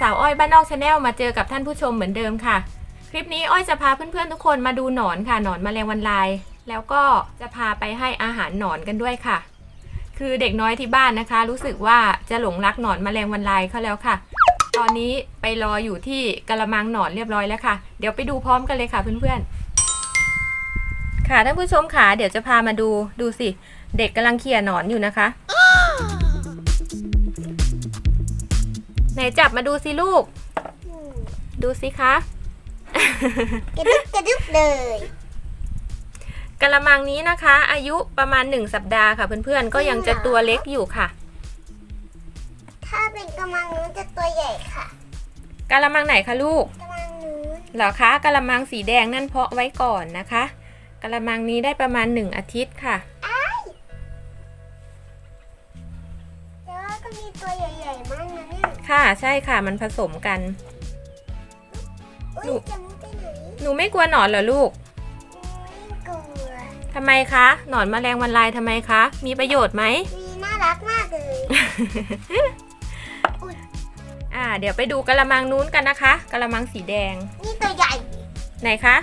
สาวอ้อยบ้านนอกชาแนลมาเจอกับท่านผู้ชมเหมือนเดิมค่ะ คลิปนี้อ้อยจะพาเพื่อนๆทุกคนมาดูหนอนค่ะหนอนแมลงวันลาย แล้วก็จะพาไปให้อาหารหนอนกันด้วยค่ะ คือเด็กน้อยที่บ้านนะคะ รู้สึกว่าจะหลงรักหนอนแมลงวันลายเขาแล้วค่ะ ตอนนี้ไปรออยู่ที่กระมังหนอนเรียบร้อยแล้วค่ะ เดี๋ยวไปดูพร้อมกันเลยค่ะเพื่อนๆค่ะท่านผู้ชมค่ะเดี๋ยวจะพามาดูดูสิ เด็กกำลังเขี่ยหนอนอยู่นะคะ ไหนจับมาดูสิลูก ดูสิคะ กระดุกกระดุกเลยกระมังนี้นะคะ อายุประมาณ 1 สัปดาห์ค่ะเพื่อนๆ ก็ยังจะตัวเล็กอยู่ค่ะ ถ้าเป็นกำลังนู้นจะตัวใหญ่ค่ะกระมังไหนคะลูกกำลังนู้นเหรอคะกระมังสีแดงนั่นเพาะไว้ก่อนนะคะกระมังนี้ได้ประมาณ 1 อาทิตย์ค่ะแต่ว่าก็มีตัวใหญ่ ค่ะใช่ค่ะมันผสมกันอุ้หนูยจะมุดไปไหนหนูไม่กลัวหนอนเหรอลูกไม่กลัวทำไมคะหนอนแมลงวันลายทำไมคะ มีประโยชน์ไหม มีน่ารักมากเลยอ่า เดี๋ยวไปดูกระมังนู้นกันนะคะกระมังสีแดง นี่ตัวใหญ่ ไหนคะ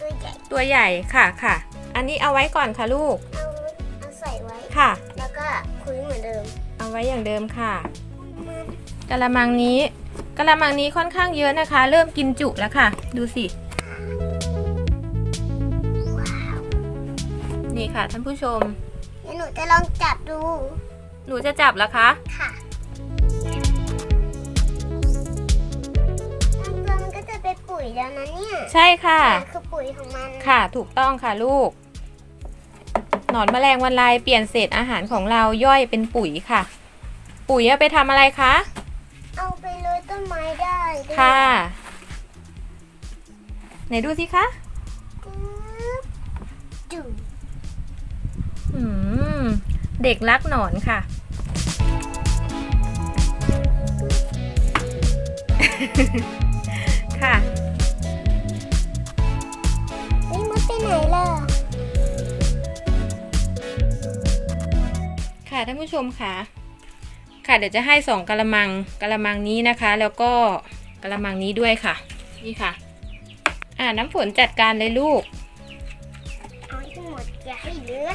ตัวใหญ่ ตัวใหญ่ค่ะค่ะ อันนี้เอาไว้ก่อนค่ะลูก เอาเอาใส่ไว้ ค่ะ แล้วก็คุยเหมือนเดิม เอาไว้อย่างเดิมค่ะ กระมังนี้กระมังนี้ค่อนข้างเยอะนะคะ เริ่มกินจุแล้วค่ะ ดูสิ นี่ค่ะท่านผู้ชม เดี๋ยวหนูจะลองจับดู หนูจะจับแล้วคะค่ะบางตัวมันก็จะเป็นปุ๋ยแล้วนะเนี่ยใช่ค่ะ มันคือปุ๋ยของมันค่ะ ถูกต้องค่ะลูก หนอนแมลงวันลายเปลี่ยนเศษอาหารของเราย่อยเป็นปุ๋ยค่ะ ปุ๋ยเอาไปทำอะไรคะ เอาไปโรยต้นไม้ได้ด้วยค่ะ ไหนดูสิคะจึ๊บจุ่มอืม เด็กรักหนอนค่ะ ค่ะ นี่มดไปไหนล่ะค่ะท่านผู้ชมค่ะ ค่ะเดี๋ยวจะให้สองกะละมังกะละมังนี้นะคะ แล้วก็กะละมังนี้ด้วยค่ะ นี่ค่ะ อ่าน้ำฝนจัดการเลยลูก เอาให้หมดอย่าให้เหลือ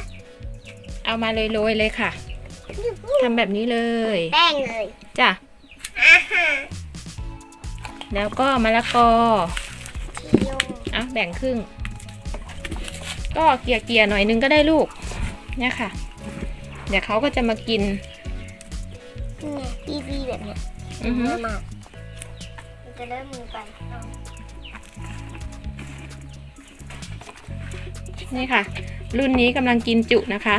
เอามาโรยๆเลยค่ะทำแบบนี้เลยแป้งเลยจ้ะอ่าฮะแล้วก็มะละกอทีโยงอะแบ่งครึ่ง ก็เกลี่ยๆหน่อยนึงก็ได้ลูกเนี่ยค่ะ เดี๋ยวเขาก็จะมากิน นี่ไงบีบีแบบเนี้ยอือฮึเริ่มมามันจะเริ่มมือไปเอานี่ค่ะ รุ่นนี้กำลังกินจุนะคะ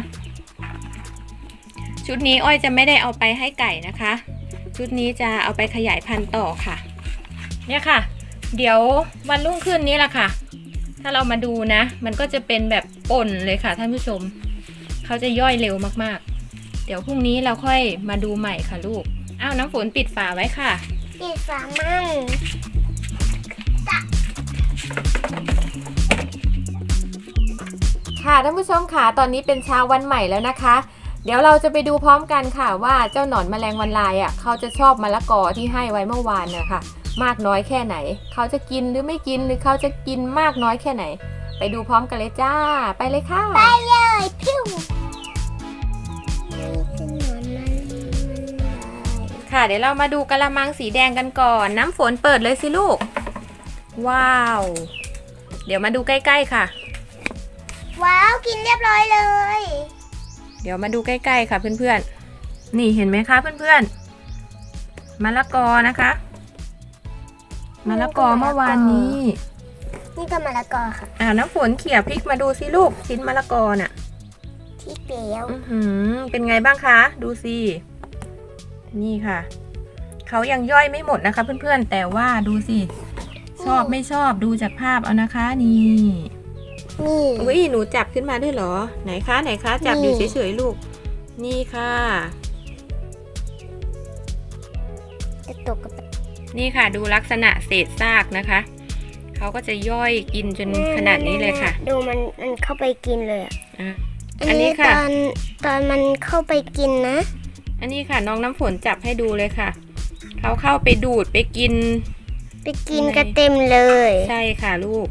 ชุดนี้อ้อยจะไม่ได้เอาไปให้ไก่นะคะ ชุดนี้จะเอาไปขยายพันธุ์ต่อค่ะ เนี่ยค่ะ เดี๋ยววันรุ่งขึ้นนี้แหละค่ะ ถ้าเรามาดูนะ มันก็จะเป็นแบบป่นเลยค่ะท่านผู้ชม เขาจะย่อยเร็วมากๆ เดี๋ยวพรุ่งนี้เราค่อยมาดูใหม่ค่ะลูก อ้าวน้ำฝนปิดฝาไว้ค่ะ ปิดฝามั่งค่ะท่านผู้ชมค่ะตอนนี้เป็นเช้าวันใหม่แล้วนะคะ เดี๋ยวเราจะไปดูพร้อมกันค่ะว่าเจ้าหนอนแมลงวันลายอะเขาจะชอบมะละกอที่ให้ไว้เมื่อวานนะคะมากน้อยแค่ไหน เขาจะกินหรือไม่กินหรือเขาจะกินมากน้อยแค่ไหน ไปดูพร้อมกันเลยจ้า ไปเลยค่ะ ไปเลยพิ้ว ค่ะ เดี๋ยวเรามาดูกระมังสีแดงกันก่อน น้ำฝนเปิดเลยสิลูก ว้าว เดี๋ยวมาดูใกล้ๆค่ะ ว้าว กินเรียบร้อยเลย เดี๋ยวมาดูใกล้ๆค่ะเพื่อนๆ นี่เห็นไหมคะเพื่อนๆมะละกอนะคะมะละกอเมื่อวานนี้ นี่ก็มะละกอค่ะ อ่าน้ำฝนเขี่ยพริกมาดูสิลูกชิ้นมะละกอน่ะที่เปรี้ยวอือหือเป็นไงบ้างคะ ดูสิ นี่ค่ะ เขายังย่อยไม่หมดนะคะ เพื่อนๆ แต่ว่าดูสิ ชอบไม่ชอบดูจากภาพเอานะคะนี่นี่อุ้ยหนูจับขึ้นมาด้วยเหรอ ไหนคะไหนคะ จับอยู่นี่เฉยๆลูก นี่ค่ะจะตกกับนี่ค่ะดูลักษณะเศษซากนะคะ เขาก็จะย่อยกินจนขนาดนี้เลยค่ะ ดูมันมันเข้าไปกินเลยอะอะอันนี้ค่ะ ตอนตอนมันเข้าไปกินนะ อันนี้ค่ะน้องน้ำฝนจับให้ดูเลยค่ะ เขาเขาเข้าไปดูดไปกิน ไปกินกันเต็มเลย ใช่ค่ะลูก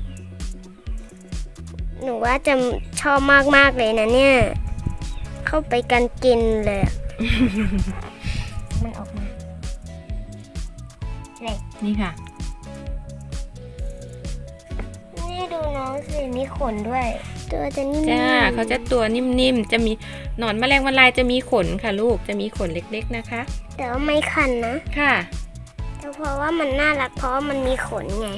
หนูว่าจะชอบมากๆเลยนะเนี่ย เข้าไปกันกินเลยอะมันออกมาไหนนี่ค่ะ สิมีขนด้วย ตัวจะนิ่มๆจ้าเขาจะตัวนิ่มๆ จะมีหนอนแมลงวันลายจะมีขนค่ะลูก จะมีขนเล็กๆนะคะ แต่ว่าไม่คันนะ ค่ะแต่เพราะว่ามันน่ารักเพราะว่ามันมีขนไง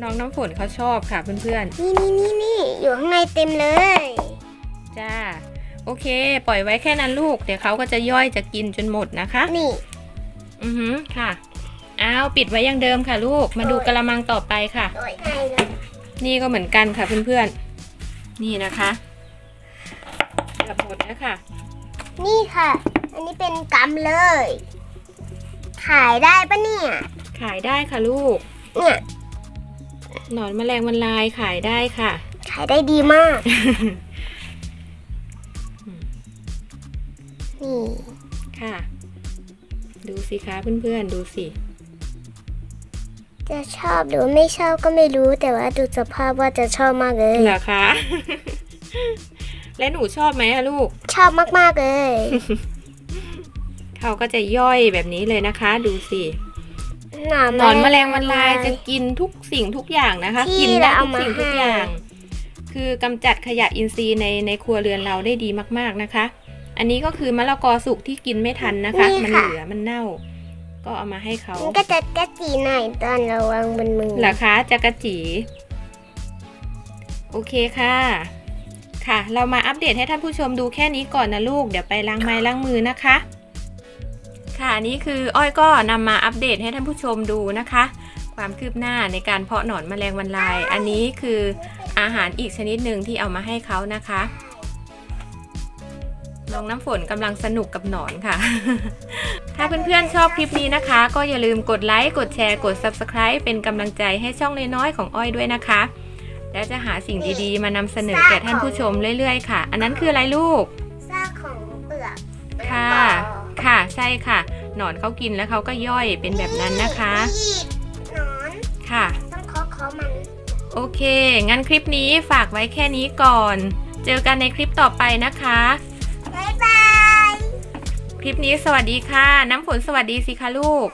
น้องน้ำฝนเขาชอบค่ะเพื่อนนี่นี่นี่นี่อยู่ข้างในเต็มเลย ๆ จ้า โอเค ปล่อยไว้แค่นั้นลูก เดี๋ยวเขาก็จะย่อยจะกินจนหมดนะคะ นี่ อือหือค่ะ อ้าวปิดไว้อยังเดิมค่ะลูก มาดูกระมังต่อไปค่ะโดยไงเลยนี่ก็เหมือนกันค่ะเพื่อนๆ นี่นะคะเกือบหมดแล้วค่ะ นี่ค่ะ อันนี้เป็นกำเลย ขายได้ปะเนี่ย ขายได้ค่ะลูก เนี่ย หนอนแมลงวันลายขายได้ค่ะ ขายได้ดีมาก นี่ ค่ะ ดูสิคะเพื่อนๆ ดูสิ จะชอบหรือไม่ชอบก็ไม่รู้แต่ว่าดูสภาพว่าจะชอบมากเลย เหรอคะ และหนูชอบไหมอะลูก ชอบมากๆเลย เขาก็จะย่อยแบบนี้เลยนะคะ ดูสิหนอนหนอนแมลงวันลายจะกินทุกสิ่งทุกอย่างนะคะที่กินได้เราทุเอากมาสิ่งทุกให้อย่าง คือกำจัดขยะอินทรีย์ในในครัวเรือนเราได้ดีมาก ๆนะคะ อันนี้ก็คือมะละกอสุกที่กินไม่ทันนะคะ มันเหลือมันเน่า ก็เอามาให้เขามันก็จะกระจีหน่อยตอนเราวางบนมือเหรอคะจักรจี โอเคค่ะ ค่ะ เรามาอัปเดตให้ท่านผู้ชมดูแค่นี้ก่อนนะลูก เดี๋ยวไปล้างไม้ล้างมือนะคะ ค่ะนี่คืออ้อยก็นำมาอัปเดตให้ท่านผู้ชมดูนะคะ ความคืบหน้าในการเพาะหนอนแมลงวันลาย อันนี้คืออาหารอีกชนิดหนึ่งที่เอามาให้เขานะคะน้องน้ำฝนกำลังสนุกกับหนอนค่ะ ถ้าเพื่อนๆชอบคลิปนี้นะคะ ก็อย่าลืมกดไลค์ กดแชร์ กด Subscribe เป็นกำลังใจให้ช่องน้อยๆของอ้อยด้วยนะคะ แล้วจะหาสิ่งดีๆ มานำเสนอแก่ท่านผู้ชมเรื่อยๆค่ะ อันนั้นคืออะไรลูก ซากของเปลือกค่ะ ค่ะ ใช่ค่ะ หนอนเขากินแล้วเขาก็ย่อยเป็นแบบนั้นนะคะนี่หนอนค่ะ ต้องเคาะเคาะมันโอเค งั้นคลิปนี้ฝากไว้แค่นี้ก่อน เจอกันในคลิปต่อไปนะคะบ๊ายบาย คลิปนี้สวัสดีค่ะ น้ำฝนสวัสดีสิคะลูก